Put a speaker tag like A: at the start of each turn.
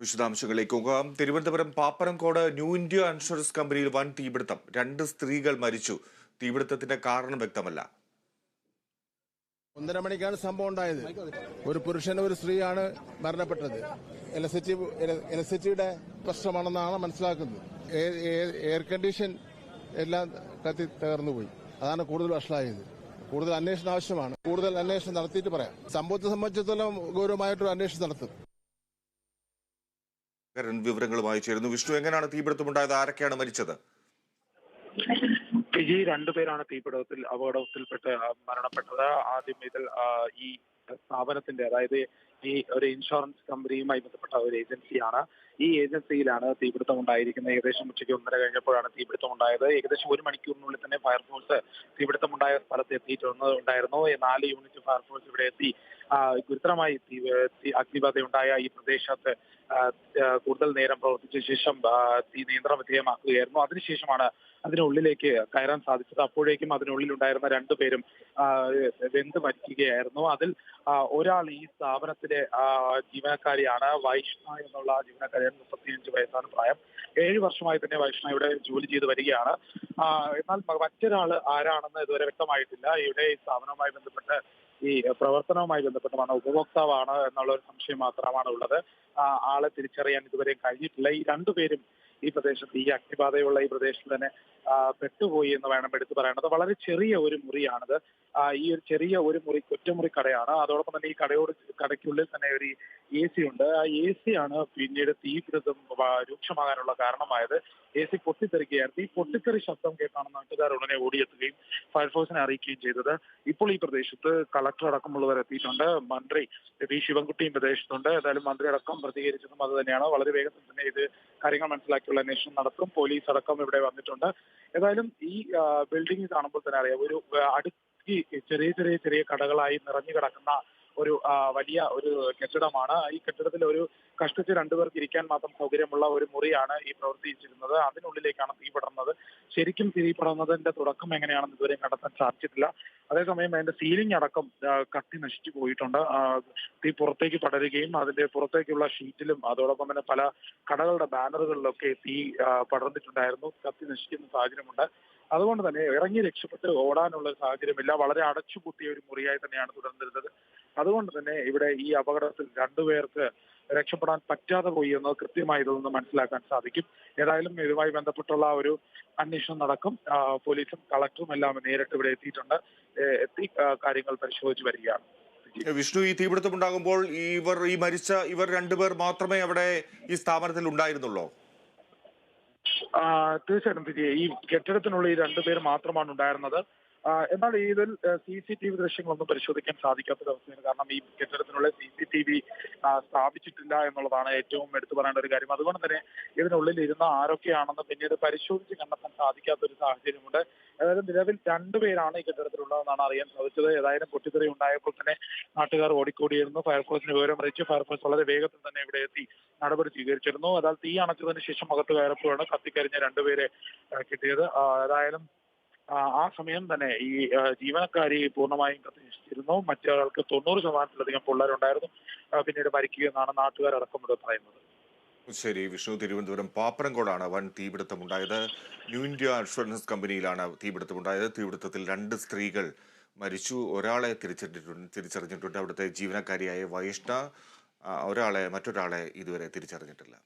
A: വിശദാംശങ്ങളിലേക്ക് പോകാം. Thiruvananthapuram Pappanamcode new India insurance കമ്പനിയിൽ വൻ തീപിടുത്തം. രണ്ട് സ്ത്രീകൾ മരിച്ചു. തീപിടുത്തത്തിന്റെ കാരണം വ്യക്തമല്ല.
B: ഒന്നര മണിക്കാണ് സംഭവം ഉണ്ടായത്. ഒരു പുരുഷനും ഒരു സ്ത്രീയാണ് മരണപ്പെട്ടത്. ഇലക്ട്രിസിറ്റി ഇലക്ട്രിസിറ്റിയുടെ പ്രശ്നമാണെന്നാണ് മനസ്സിലാക്കുന്നത്. എയർ- എയർ- എയർ കണ്ടീഷൻ എല്ലാം കത്തി തകർന്നുപോയി അതാണ് കൂടുതൽ വഷളായത്. കൂടുതൽ അന്വേഷണം ആവശ്യമാണ്. കൂടുതൽ അന്വേഷണം നടത്തിയിട്ട് പറയാം. സംഭവത്തെ സംബന്ധിച്ചിടത്തോളം ഗൗരവമായിട്ടൊരു അന്വേഷണം നടത്തും.
A: കരൺ വിവരങ്ങളുമായി ചേരുന്നു. വിഷ്ണു എങ്ങനെയാണ് തീപിടുത്തമുണ്ടായത്? ആരൊക്കെയാണ് മരിച്ചത്?
C: ഈ രണ്ടുപേരാണ് തീപിടുത്തത്തിൽ അപകടത്തിൽപ്പെട്ട് മരണപ്പെട്ടത്. ആദ്യം ഇതിൽ ഈ സ്ഥാപനത്തിന്റെ അതായത് ഈ ഒരു ഇൻഷുറൻസ് കമ്പനിയുമായി ബന്ധപ്പെട്ട ഒരു ഏജൻസിയാണ്. ഈ ഏജൻസിയിലാണ് തീപിടുത്തം ഉണ്ടായിരിക്കുന്നത് ഏകദേശം ഉച്ചയ്ക്ക് ഒന്നര കഴിഞ്ഞപ്പോഴാണ് തീപിടുത്തം ഉണ്ടായത് ഏകദേശം ഒരു മണിക്കൂറിനുള്ളിൽ തന്നെ ഫയർഫോഴ്സ് തീപിടുത്തം ഉണ്ടായ സ്ഥലത്ത് എത്തിയിട്ടുണ്ടായിരുന്നു ഉണ്ടായിരുന്നു. നാല് യൂണിറ്റ് ഫയർഫോഴ്സ് ഇവിടെ എത്തി ഗുരുതരമായി അഗ്നിബാധയുണ്ടായ ഈ പ്രദേശത്ത് കൂടുതൽ നേരം പ്രവർത്തിച്ച ശേഷം തീ നിയന്ത്രണ വിധേയമാക്കുകയായിരുന്നു. അതിനുശേഷമാണ് അതിനുള്ളിലേക്ക് കയറാൻ സാധിച്ചത്. അപ്പോഴേക്കും അതിനുള്ളിലുണ്ടായിരുന്ന രണ്ടുപേരും വെന്ത് മരിക്കുകയായിരുന്നു. അതിൽ ഒരാൾ ഈ സ്ഥാപനത്തിലെ ജീവനക്കാരിയാണ്. വൈഷ്ണ എന്നുള്ള ജീവനക്കാരിയാണ്. മുപ്പത്തിയഞ്ച് വയസ്സാണ് പ്രായം. ഏഴ് വർഷമായി തന്നെ വൈഷ്ണ ഇവിടെ ജോലി ചെയ്ത് വരികയാണ്. എന്നാൽ മറ്റൊരാൾ ആരാണെന്ന് ഇതുവരെ വ്യക്തമായിട്ടില്ല. ഇവിടെ ഈ സ്ഥാപനവുമായി ബന്ധപ്പെട്ട് ഈ പ്രവർത്തനവുമായി ബന്ധപ്പെട്ടതാണ് ഉപഭോക്താവാണ് എന്നുള്ള ഒരു സംശയം മാത്രമാണ് ഉള്ളത് ആളെ തിരിച്ചറിയാൻ ഇതുവരെ കഴിഞ്ഞിട്ടില്ല. ഈ രണ്ടുപേരും ഈ പ്രദേശത്ത് ഈ അഗ്നിബാധയുള്ള ഈ പ്രദേശത്ത് തന്നെ പെട്ടുപോയി എന്ന് വേണം എടുത്തു പറയേണ്ടത്. വളരെ ചെറിയ ഒരു മുറിയാണിത്. ഈ ഒരു ചെറിയ ഒരു മുറി ഒറ്റമുറി കടയാണ്. അതോടൊപ്പം തന്നെ ഈ കടയോട് കടയ്ക്കുള്ളിൽ തന്നെ ഒരു എ സി ഉണ്ട്. ആ എ സി ആണ് പിന്നീട് തീപിടുത്തം രൂക്ഷമാകാനുള്ള കാരണമായത്. എ സി പൊട്ടിത്തെറിക്കുകയായിരുന്നു. ഈ പൊട്ടിത്തെറി ശബ്ദം കേട്ടാണ് നാട്ടുകാർ ഉടനെ ഓടിയെത്തുകയും ഫയർഫോഴ്സിനെ അറിയിക്കുകയും ചെയ്തത് ഇപ്പോൾ ഈ പ്രദേശത്ത് കളക്ടർ അടക്കമുള്ളവർ എത്തിയിട്ടുണ്ട്. മന്ത്രി വി. ശിവൻകുട്ടിയും പ്രദേശത്തുണ്ട്. ഏതായാലും മന്ത്രി അടക്കം പ്രതികരിച്ചതും അത് തന്നെയാണ്. വളരെ വേഗത്തിൽ തന്നെ ഇത് കാര്യങ്ങൾ മനസ്സിലാക്കിയുള്ള അന്വേഷണം നടത്തും. പോലീസ് അടക്കം ഇവിടെ വന്നിട്ടുണ്ട്. ഏതായാലും ഈ ബിൽഡിംഗ് കാണുമ്പോൾ തന്നെ അറിയാം. ഒരു ആ, അടുക്കി ചെറിയ ചെറിയ ചെറിയ കടകളായി നിറഞ്ഞു കിടക്കുന്ന ഒരു വലിയ ഒരു കെട്ടിടമാണ്. ഈ കെട്ടിടത്തിൽ ഒരു കഷ്ടിച്ച് രണ്ടുപേർക്ക് ഇരിക്കാൻ മാത്രം സൗകര്യമുള്ള ഒരു മുറിയാണ് ഈ പ്രവർത്തിച്ചിരുന്നത് അതിനുള്ളിലേക്കാണ് തീ പടർന്നത്. ശരിക്കും തീ പടർന്നതിന്റെ തുടക്കം എങ്ങനെയാണെന്ന് ഇതുവരെ കണ്ടെത്താൻ സാധിച്ചിട്ടില്ല. അതേസമയം അതിന്റെ സീലിംഗ് അടക്കം കത്തി നശിച്ചു പോയിട്ടുണ്ട്. തീ പുറത്തേക്ക് പടരുകയും അതിന്റെ പുറത്തേക്കുള്ള ഷീറ്റിലും അതോടൊപ്പം തന്നെ പല കടകളുടെ ബാനറുകളിലൊക്കെ തീ പടർന്നിട്ടുണ്ടായിരുന്നു. കത്തി നശിക്കുന്ന സാഹചര്യമുണ്ട്. അതുകൊണ്ട് തന്നെ ഇറങ്ങി രക്ഷപ്പെട്ട് ഓടാനുള്ള സാഹചര്യമില്ല. വളരെ അടച്ചുപൂട്ടിയ ഒരു മുറിയായി തന്നെയാണ് തുടർന്നിരുന്നത്. അതുകൊണ്ട് തന്നെ ഇവിടെ ഈ അപകടത്തിൽ രണ്ടുപേർക്ക് രക്ഷപ്പെടാൻ പറ്റാതെ പോയി എന്നത് കൃത്യമായി ഇതിൽ നിന്ന് മനസ്സിലാക്കാൻ സാധിക്കും. ഏതായാലും ഇതുമായി ബന്ധപ്പെട്ടുള്ള ഒരു അന്വേഷണം നടക്കും. പോലീസും കളക്ടറും എല്ലാം നേരിട്ട് ഇവിടെ എത്തിയിട്ടുണ്ട്. എത്തി കാര്യങ്ങൾ പരിശോധിച്ച് വരികയാണ്.
A: വിഷ്ണു ഈ തീപിടുത്തം ഉണ്ടാകുമ്പോൾ ഇവർ ഈ മരിച്ച ഇവർ രണ്ടുപേർ മാത്രമേ അവിടെ ഈ സ്ഥാപനത്തിൽ ഉണ്ടായിരുന്നുള്ളൂ?
C: തീർച്ചയായിട്ടും വിജയ് ഈ കെട്ടിടത്തിനുള്ളിൽ രണ്ടുപേർ മാത്രമാണ് ഉണ്ടായിരുന്നത്. എന്നാൽ ഇതിൽ സി സി ടി വി ദൃശ്യങ്ങളൊന്നും പരിശോധിക്കാൻ സാധിക്കാത്തൊരവസ്ഥയാണ് കാരണം ഈ കെട്ടിടത്തിനുള്ളിൽ സി സി ടി വി സ്ഥാപിച്ചിട്ടില്ല എന്നുള്ളതാണ് ഏറ്റവും എടുത്തു പറയേണ്ട ഒരു കാര്യം. അതുകൊണ്ട് തന്നെ ഇതിനുള്ളിൽ ഇരുന്ന ആരൊക്കെയാണെന്ന് പിന്നീട് പരിശോധിച്ച് കണ്ടെത്താൻ സാധിക്കാത്ത ഒരു സാഹചര്യമുണ്ട്. ഏതായാലും നിലവിൽ രണ്ടുപേരാണ് ഈ കെട്ടിടത്തിലുള്ളതെന്നാണ് അറിയാൻ സാധിച്ചത്. ഏതായാലും പൊട്ടിത്തെറി ഉണ്ടായപ്പോൾ തന്നെ നാട്ടുകാർ ഓടിക്കൂടിയിരുന്നു. ഫയർഫോഴ്സിന് വിവരം അറിയിച്ചു ഫയർഫോഴ്സ് വളരെ വേഗത്തിൽ തന്നെ ഇവിടെ എത്തി നടപടി സ്വീകരിച്ചിരുന്നു. എന്നാൽ തീ അണച്ചതിന് ശേഷം അകത്ത് കയറപ്പോഴാണ് കത്തിക്കരിഞ്ഞ രണ്ടുപേരെ കിട്ടിയത്. ഏതായാലും ആ, സമയം തന്നെ ഈ ജീവനക്കാരി പൂർണമായും കത്തിച്ചിരുന്നു. മറ്റൊരാൾക്ക് തൊണ്ണൂറ് ശതമാനത്തിലധികം പിള്ളേരുണ്ടായിരുന്നു. പിന്നീട് മരിക്കുകയെന്നാണ് നാട്ടുകാരടക്കം ഇവിടെ പറയുന്നത്.
A: ശരി വിഷ്ണു തിരുവനന്തപുരം പാപ്പനംകോടാണ് വൻ തീപിടുത്തമുണ്ടായത്. ന്യൂ ഇന്ത്യ ഇൻഷുറൻസ് കമ്പനിയിലാണ് തീപിടുത്തമുണ്ടായത്. തീപിടുത്തത്തിൽ രണ്ട് സ്ത്രീകൾ മരിച്ചു. ഒരാളെ തിരിച്ചറിഞ്ഞിട്ടുണ്ട് തിരിച്ചറിഞ്ഞിട്ടുണ്ട് അവിടുത്തെ ജീവനക്കാരിയായ വൈഷ്ണ. ഒരാളെ മറ്റൊരാളെ ഇതുവരെ തിരിച്ചറിഞ്ഞിട്ടില്ല.